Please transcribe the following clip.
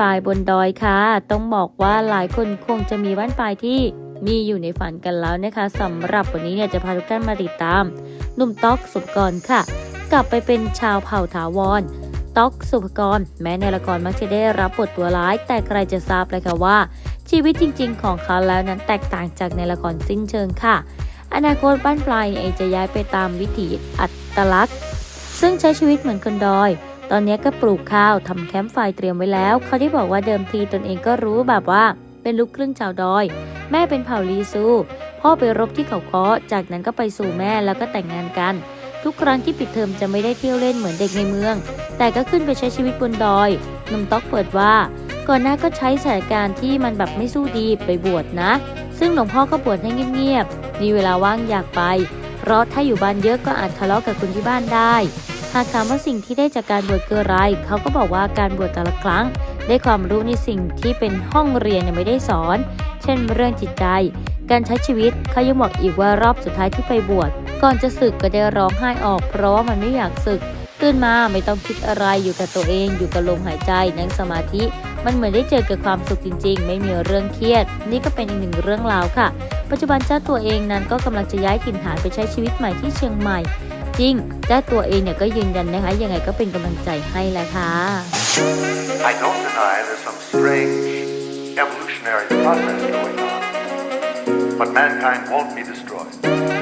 ปลายบนดอยค่ะ ต้องบอกว่าหลายคนคงจะมีบ้านปลายที่มีอยู่ในฝันกันแล้วนะคะสำหรับวันนี้เนี่ยจะพาทุกท่านมาติดตามหนุ่มต๊อกสุภกรค่ะ กลับไปเป็นชาวเผ่าถาวรต๊อกสุภกร แม้ในละครมักจะได้รับบทตัวร้าย แต่ใครจะทราบเลยค่ะว่า ชีวิตจริง ๆ ของเขาแล้วนั้นแตกต่างจากในละครสิ้นเชิงค่ะ อนาคตบ้านปลายเนี่ยจะย้ายไปตามวิถีอัตลักษณ์ ซึ่งใช้ชีวิตเหมือนคนดอย ตอนนี้ก็ปลูกข้าวทำแคมป์ไฟเตรียมไว้แล้ว เขาที่บอกว่าเดิมทีตนเองก็รู้แบบว่า เป็นลูกครึ่งชาวดอย แม่เป็นเผ่าลีซู พ่อไปรบที่เขาค้อจากนั้นก็ไปสู่แม่แล้วก็แต่งงานกัน ทุกครั้งที่ปิดเทอมจะไม่ได้เที่ยวเล่นเหมือนเด็กในเมือง แต่ก็ขึ้นไปใช้ชีวิตบนดอยนุ่มต๊อกเปิดว่า ก่อนหน้าก็ใช้สถานการณ์ที่มันแบบไม่สู้ดีไปบวชนะ ซึ่งหลวงพ่อก็บวชให้เงียบๆมีเวลาว่างอยากไป เพราะถ้าอยู่บ้านเยอะก็อาจทะเลาะกับคนที่บ้านได้ หากถามว่าสิ่งที่ได้จากการบวชคืออะไร เขาก็บอกว่าการบวชแต่ละครั้ง ได้ความรู้ในสิ่งที่เป็นห้องเรียนเนี่ยไม่ได้สอน เช่นเรื่องจิตใจ การใช้ชีวิตเขายังบอกอีกว่ารอบสุดท้ายที่ไปบวชก่อนจะศึกก็ได้ร้องไห้ออก เพราะว่ามันไม่อยากศึก ตื่นมาไม่ต้องคิดอะไรอยู่กับตัวเองอยู่กับลมหายใจนั่งสมาธิมันเหมือนได้เจอกับความสุขจริง ๆ ไม่มีเรื่องเครียด นี่ก็เป็นอีกหนึ่งเรื่องราวค่ะ ปัจจุบันเจ้าตัวเองนั้นก็กำลังจะย้ายถิ่นฐานไปใช้ชีวิตใหม่ที่เชียงใหม่ จริงเจ้าตัวเองเนี่ยก็ยืนยันนะคะ ยังไงก็เป็นกำลังใจให้แหละค่ะ I don't deny there's some strange evolutionary process going on. But mankind won't be destroyed.